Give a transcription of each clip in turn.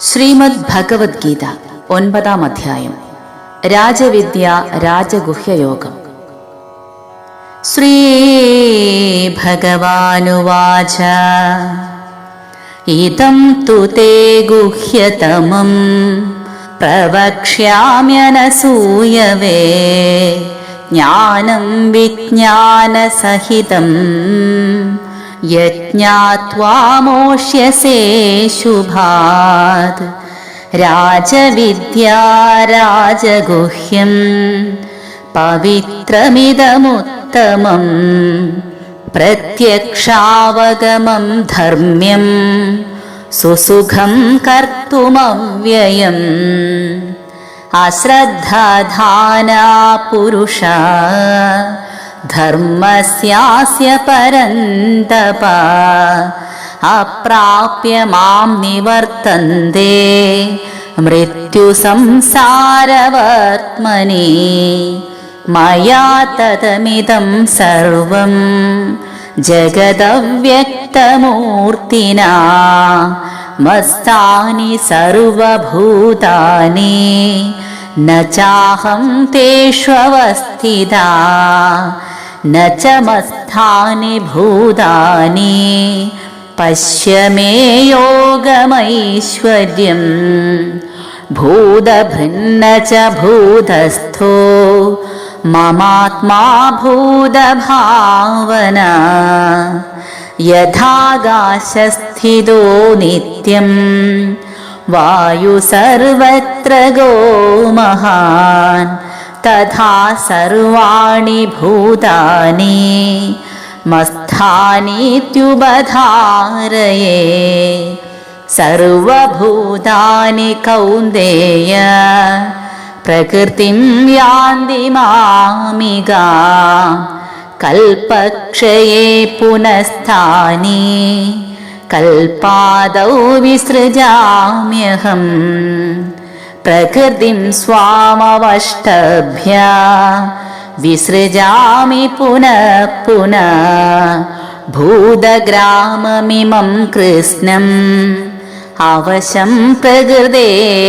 ശ്രീമദ് ഭഗവത്ഗീത ഒൻപതാം അധ്യായം. രാജവിദ്യ രാജഗുഹ്യയോഗം. ശ്രീഭഗവാനുവാച ഇതം തു തേ ഗുഹ്യതമം. പ്രവക്ഷ്യാമ്യനസൂയവേ. ജ്ഞാനം വിജ്ഞാനസഹിതം. യജ്ഞാത്വാമോഷ്യസേ ശുഭാത് രാജവിദ്യാ രാജഗുഹ്യം പവിത്രമിതമുത്തമം. പ്രത്യക്ഷാവഗമം ധർമ്മ്യം. സുസുഖം കർത്തുമവ്യയം. അശ്രദ്ധാന പുരുഷ. धर्मस्यास्य परन्तप अप्राप्य मां निवर्तन्ते। मृत्युसंसारवर्त्मनि मया तदमिदं सर्वं जगदव्यक्तमूर्तिना। मस्तानि सर्वभूतानि। न चाहं तेष्वस्थिता न च मस्थानि भूतानि पश्य मे योगमैश्वर्यम् भूतभृन्न च भूतस्थो ममात्मा भूतभावना यथागाशस्थितो नित्यम् वायु सर्वत्र गो महान् तथा सर्वाणि भूतानि मस्थानीत्युबधारये सर्वभूतानि कौन्देय प्रकृतिं यान्ति मामिगा। कल्पक्षये पुनस्तानि कल्पादौ विसृजाम्यहम् प्रकृतिं स्वामवष्टभ्य विसृजामि पुनः पुनः भूतग्राममिमं कृष्णम् अवशं प्रकृतेर्वशात्।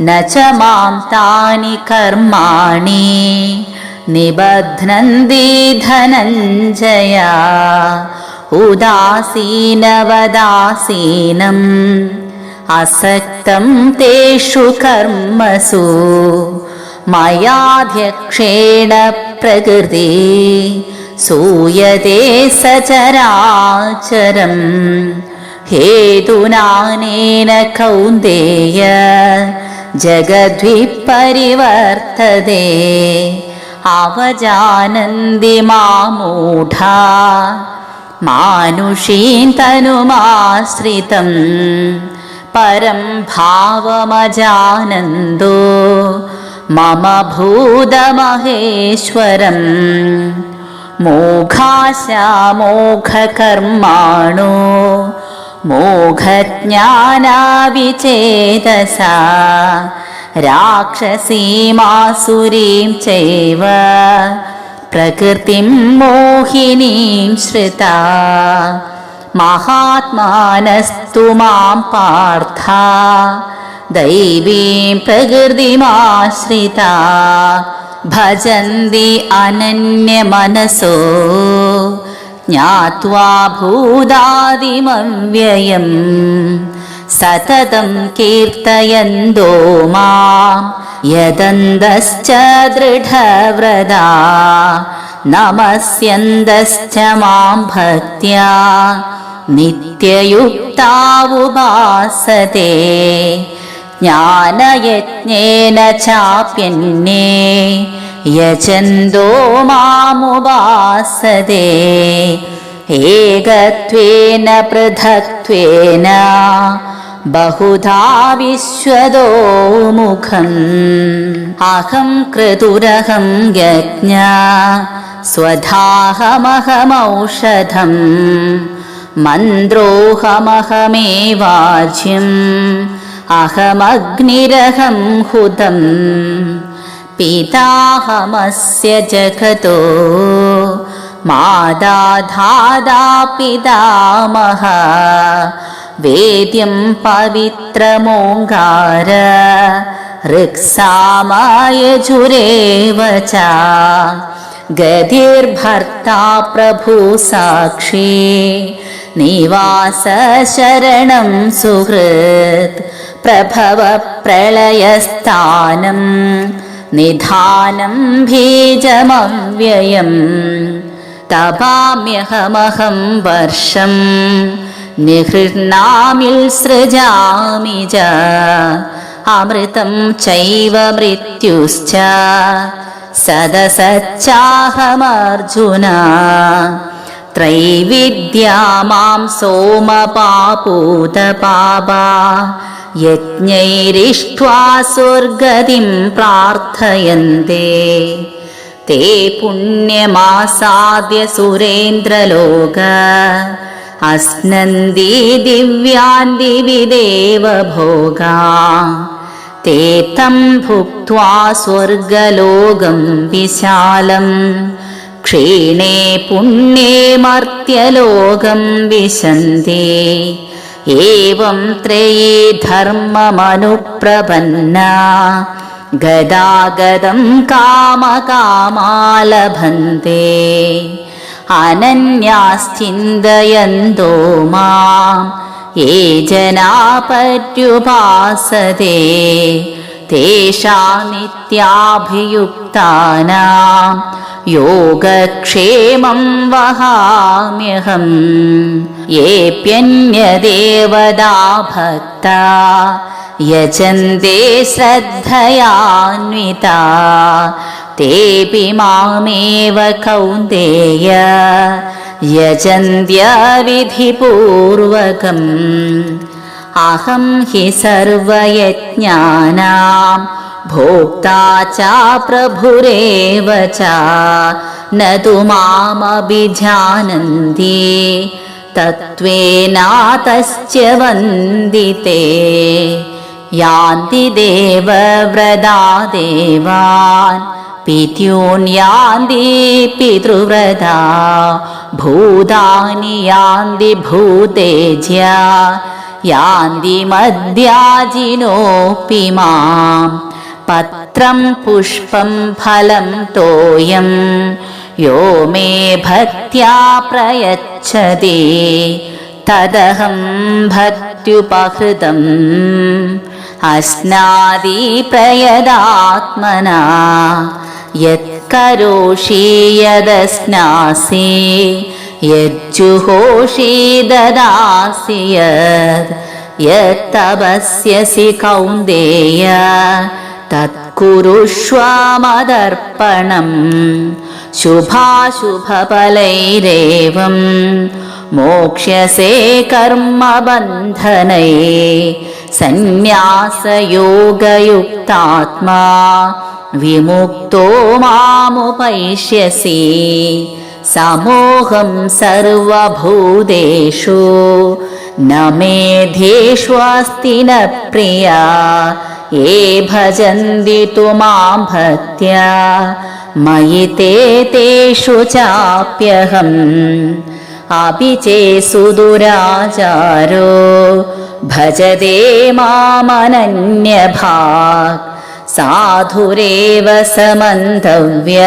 न च मां तानि कर्माणि निबध्नन्ति धनञ्जया। उदासीनवदासीनम् असक्तं तेषु कर्मसु मयाध्यक्षेण प्रकृति सूयते सचराचरम् हेतुनानेन कौन्तेय जगद्विपरिवर्तते अवजानन्ति मामूढा मानुषीं तनुमाश्रितं परं भावमजानन्दो मम भूतमहेश्वरम् मोघाशामोघकर्माणो मोघज्ञानाविचेतसा राक्षसीमासुरीं चैव प्रकृतिं मोहिनीं श्रिता महात्मानस्तु मां पार्था दैवीं प्रकृतिमाश्रिता भजन्ति अनन्यमनसो ज्ञात्वा भूदादिमव्ययम् सततं कीर्तयन्तो मां यदन्तश्च दृढव्रदा नमस्यन्दश्च मां भक्त्या नित्ययुक्ता उपासते ज्ञानयज्ञेन चाप्यन्ये यजन्तो मामुपासते एकत्वेन पृथक्त्वेन बहुधा विश्वदो मुखम्। अहं क्रतुरहं यज्ञ स्वधाहमहमौषधम् मन्द्रोऽहमहमेवाज्यम् अहमग्निरहं हुतम्। पिताहमस्य जगतो माता धादा पितामह വേദ്യം പവിത്രമോങ്കാര ഋക്സാമയജുരേവ ച. ഗതിർഭർത്താ പ്രഭു സാക്ഷി നിവാസ ശരണം സുഹൃത് പ്രഭവ പ്രളയസ്ഥാനം നിധാനം ബീജമവ്യയം തപാമ്യഹമഹം വർഷം നിഹൃന്നാമിൽ സൃജാമി ച അമൃതം ചൈവ മൃത്യുശ്ച സദസച്ചാഹമർജുന ത്രൈവിദ്യാ മാം സോമപാപൂതപാപാ യജ്ഞൈരിഷ്ട്വാ സ്വർഗതിം പ്രാർത്ഥയന്തേ ते पुण्यमासाद्य सुरेन्द्रलोक अस्नन्दी दिव्यान् दिवि देवभोगा ते तं भुक्त्वा स्वर्गलोकं विशालम् क्षीणे पुण्ये मर्त्यलोकं विशन्ति एवं त्रयी धर्ममनुप्रपन्ना ഗദാഗദം കാമകാമാലഭന്തെ അനന്യാശ്ചിന്തയന്തോ മാം. യേ ജനാ പര്യുപാസതേ തേഷാ നിത്യാഭിയുക്താനാം. യോഗക്ഷേമം വഹാമ്യഹം. യേപ്യന്യദേവതാ ഭക്താ യജന്തെ ശ്രദ്ധയാന്വിതാ. तेऽपि मामेव कौन्तेय यजन्त्यविधिपूर्वकम् अहं हि सर्वयज्ञानां भोक्ता च प्रभुरेव च। न तु मामभिजानन्ति तत्त्वेनातश्च वन्दिते। यान्ति देवव्रता देवा पित्यून् यान्ति पितृव्रता भूतानि यान्ति भूतेज्या यान्ति मद्याजिनोऽपि माम् पत्रं पुष्पं फलं तोयं यो मे भक्त्या प्रयच्छति तदहं भक्त्युपहृतम् അസ്നാദി പ്രയതാത്മനാ യത്കരോഷീയദസ്നാസി യജ്ജുഹോഷീ ദദാസി യത് യത്തപസ്യസി കൗന്ദേയ തത്കുരുഷ്വാമതർപ്പണം ശുഭാശുഭഫലൈരേവം मोक्ष्यसे कर्मबन्धनै सन्न्यासयोगयुक्तात्मा विमुक्तो मामुपैष्यसि। समोहं सर्वभूतेषु न मेधेष्वस्ति न प्रिया। ये भजन्ति तु मां भक्त्या मयि ते तेषु चाप्यहम् അഭിചേസു ദുരാചാരോ ഭജതേ മാമനന്യഭാഗ്. സാധുരേവ സമന്തവ്യ.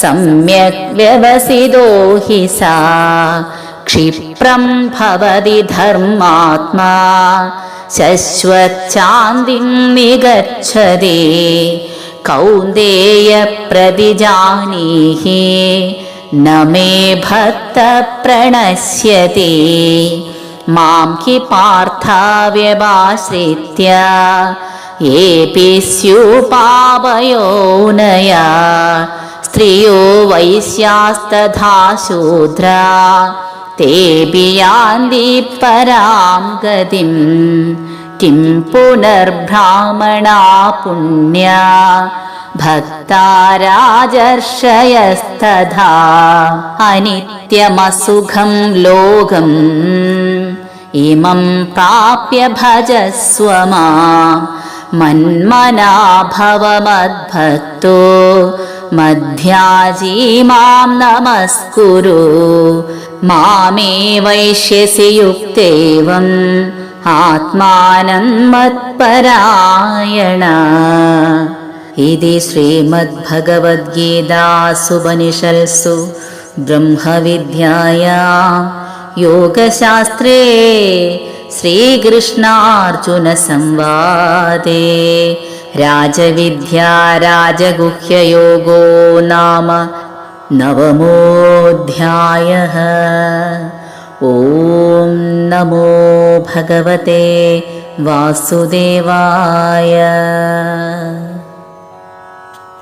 സമ്യക് വ്യവസിതോ ഹി സാ. ക്ഷിപ്രം ഭവതി ധർമാത്മാ. ശശ്വച്ചാന്തിം നിഗച്ഛതി. കൗന്ദേയ പ്രതിജാനീഹി. न मे भक्तप्रणश्यति। मां हि पार्थाव्यभाश्रित्य येऽपि स्युपावयोनया स्त्रियो वैश्यास्तथा शूद्रा तेऽपि यान्ति परां गतिं किं पुनर्ब्राह्मणा पुण्या भक्ता अनित्यमसुखं लोकम् इमं प्राप्य भजस्व मां। मन्मना भव मद्भक्तो मध्याजी मां नमस्कुरु। मामे वैश्यसि युक्तेवम् आत्मानं मत्परायण इति श्रीमद्भगवद्गीतासुपनिषत्सु ब्रह्मविद्याया योगशास्त्रे श्रीकृष्णार्जुनसंवादे राजविद्या राजगुह्ययोगो नाम नवमोऽध्यायः। ॐ नमो भगवते वासुदेवाय